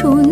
şun